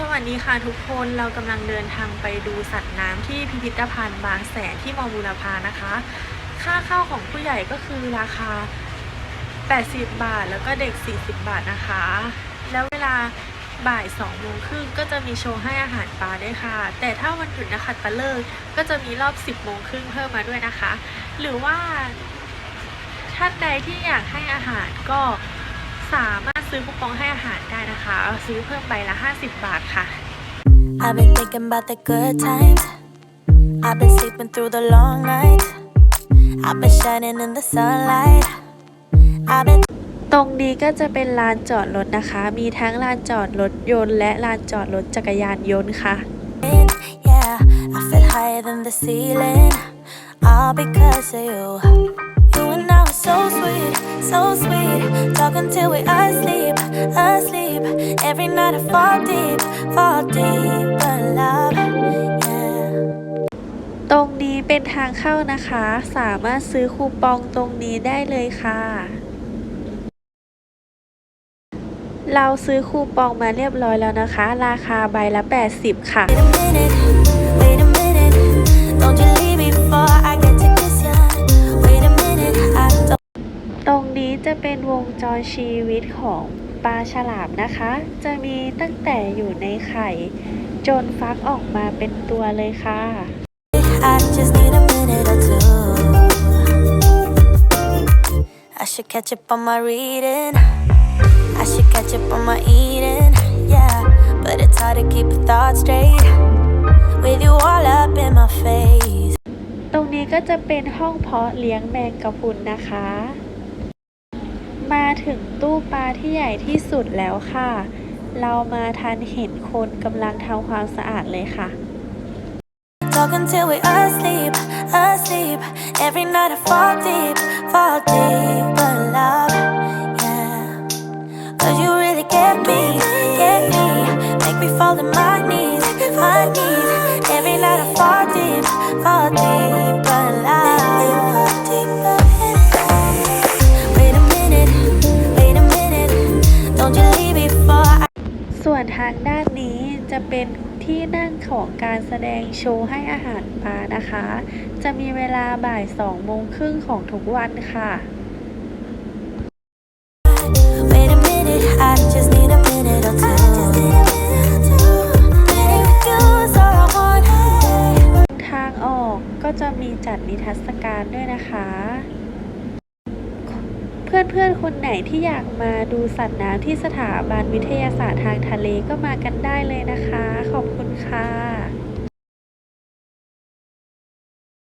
สวัสดีค่ะทุกคนเรากำลังเดินทางไปดูสัตว์น้ำที่พิพิธภัณฑ์บางแสนที่มอบูรพานะคะ ค่าเข้าของผู้ใหญ่ก็คือราคา 80 บาทแล้วก็เด็ก 40 บาทนะคะ แล้วเวลาบ่าย2โมงครึ่งก็จะมีโชว์ให้อาหารปลาด้วยค่ะ แต่ถ้าวันหยุดนะคะตะเลิกก็จะมีรอบ 10โมงครึ่งเพิ่มมาด้วยนะคะ หรือว่าท่านใดที่อยากให้อาหารก็สามารถ ซื้อคูปองให้อาหารได้นะคะ ซื้อเพิ่มใบละ 50 บาทค่ะ I've been thinking about the good times. I've been sleeping through the long nights. I've been shining in the sunlight. I've been ตรงนี้ก็จะเป็นลานจอดรถนะคะ มีทั้งลานจอดรถยนต์และลานจอดรถจักรยานยนต์ค่ะ in, yeah. I feel higher than the ceiling. All because of you. You and I were so sweet, so sweet. Talking till we asleep, asleep. Every night I fall deep, fall deep. But love, yeah. ตรงนี้เป็นทางเข้านะคะ สามารถซื้อคูปองตรงนี้ได้เลยค่ะ เราซื้อคูปองมาเรียบร้อยแล้วนะคะ ราคาใบละ 80 ค่ะ Wait a minute, wait a minute. Don't you leave me before I รชีวิตของปลาฉลามนะคะ จะมีตั้งแต่อยู่ในไข่ จนฟักออกมาเป็นตัวเลยค่ะ I just need a minute or two. I should catch up on my reading. I should catch up on my eating. Yeah, but it's hard to keep a thought straight with you all up in my face. ตรงนี้ก็จะเป็นห้องเพาะเลี้ยงแมงกะพรุนนะคะ มาถึงตู้ปลาที่ใหญ่ที่สุดแล้วค่ะ เรามาทันเห็นคนกำลังทำความสะอาดเลยค่ะ Talking till we asleep, asleep. Every night I fall deep, fall deep. But love, yeah. Cause you really get me, get me. Make me fall to my ทางด้านนี้จะเป็นที่นั่งของการแสดงโชว์ให้อาหารปลานะคะ จะมีเวลาบ่ายสองโมงครึ่งของทุกวันค่ะ Wait a minute, I just need a minute or two. Being with you is all I want. ทางออกก็จะมีจัดนิทรรศการด้วยนะคะ เพื่อนๆ คนไหนที่อยากมาดูสัตว์น้ำที่สถาบันวิทยาศาสตร์ทางทะเลก็มากันได้เลยนะคะ ขอบคุณค่ะ